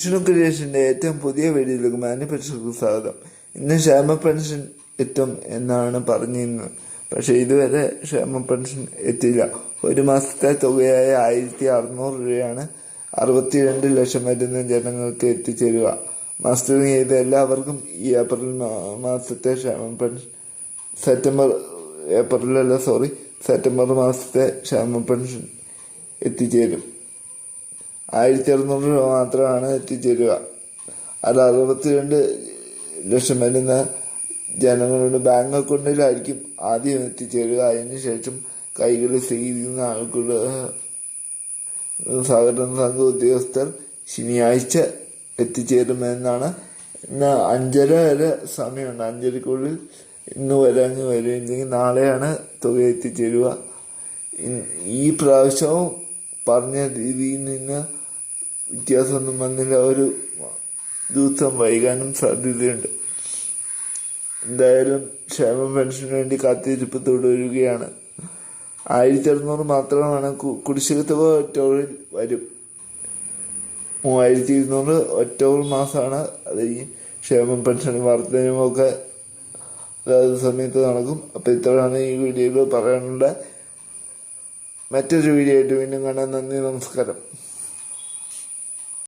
വിഷ്ണു ക്രിയേഷന്റെ ഏറ്റവും പുതിയ വീഡിയോയിലേക്ക് മാനുഫാക്ചർക്ക് സ്വാഗതം. ഇന്ന് ക്ഷേമ പെൻഷൻ എത്തും എന്നാണ് പറഞ്ഞിരുന്നത്. പക്ഷെ ഇതുവരെ ക്ഷേമ പെൻഷൻ എത്തിയില്ല. ഒരു മാസത്തെ തുകയായ ആയിരത്തി അറുന്നൂറ് രൂപയാണ് അറുപത്തിരണ്ട് ലക്ഷം വരുന്ന ജനങ്ങൾക്ക് എത്തിച്ചേരുക. മാസ്റ്ററിങ് ചെയ്ത എല്ലാവർക്കും ഈ ഏപ്രിൽ മാസത്തെ ക്ഷേമ പെൻഷൻ സെപ്റ്റംബർ ഏപ്രിലല്ല സോറി സെപ്റ്റംബർ മാസത്തെ ക്ഷേമ പെൻഷൻ എത്തിച്ചേരും. ആയിരത്തി അറുന്നൂറ് രൂപ മാത്രമാണ് എത്തിച്ചേരുക. അത് അറുപത്തിരണ്ട് ലക്ഷം വരുന്ന ജനങ്ങളുടെ ബാങ്ക് അക്കൗണ്ടിലായിരിക്കും ആദ്യം എത്തിച്ചേരുക. അതിനുശേഷം കൈകൾ സ്വീകരിക്കുന്ന ആൾക്കുള്ള സഹകരണ സംഘ ഉദ്യോഗസ്ഥർ ശനിയാഴ്ച എത്തിച്ചേരുമെന്നാണ്. ഇന്ന് അഞ്ചര വരെ സമയമുണ്ട്. അഞ്ചരക്കുള്ളിൽ ഇന്ന് വരാങ്ങ് വരുമെങ്കിൽ നാളെയാണ് തുക എത്തിച്ചേരുക. ഈ പ്രാവശ്യവും പറഞ്ഞ രീതിയിൽ നിന്ന് വ്യത്യാസമൊന്നും വന്നില്ല. ഒരു ദിവസം വൈകാനും സാധ്യതയുണ്ട്. എന്തായാലും ക്ഷേമ പെൻഷന് വേണ്ടി കാത്തിരിപ്പ് തുടരുകയാണ്. ആയിരത്തി അറുന്നൂറ് മാത്രമാണ് കുടിശ്ശിക തുക വരും. മൂവായിരത്തി ഇരുന്നൂറ് ഒക്ടോബർ മാസമാണ് അത് ഈ ക്ഷേമ പെൻഷൻ വർധനയുമൊക്കെ അതായത് സമയത്ത് നടക്കും. അപ്പോൾ ഇത്രയാണ് ഈ വീഡിയോയിൽ പറയാനുള്ള മറ്റൊരു വീഡിയോ ആയിട്ട് വീണ്ടും കാണാൻ നന്ദി നമസ്കാരം.